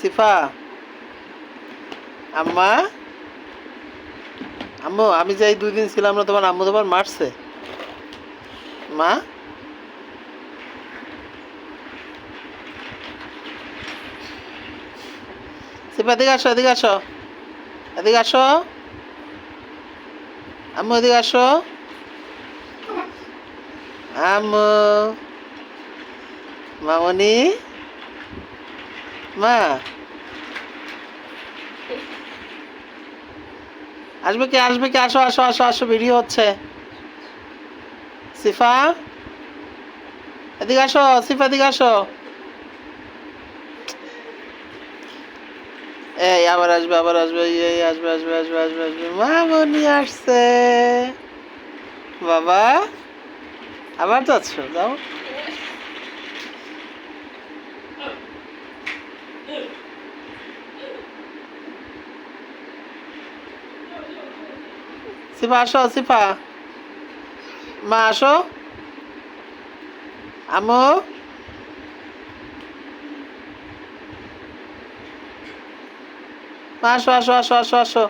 সিফা আম্মা? আম্মু, আমি যে এই দুই দিন ছিলাম না, তোমার আম্মু তোমার মারছে। মা? সিফা এদিকে আসো এদিকে আসো। এদিকে আসো। আম্মু, এদিকে আসো। আম্মু। মামনি? মা। আসবে কি? আসবে কি? আসো আসো আসো আসো, ভিডিও হচ্ছে। সিফা? এদিকে আসো, সিফা, এদিকে আসো। এই, আবার আসবে আবার আসবে, এই আসবে আসবে আসবে আসবে আসবে। মামনি আসছে। বাবা, আবার যাচ্ছ? যাও। সিফা আসো সিফা। মা আসো। আমো। মা আসো আসো আসো আসো আসো।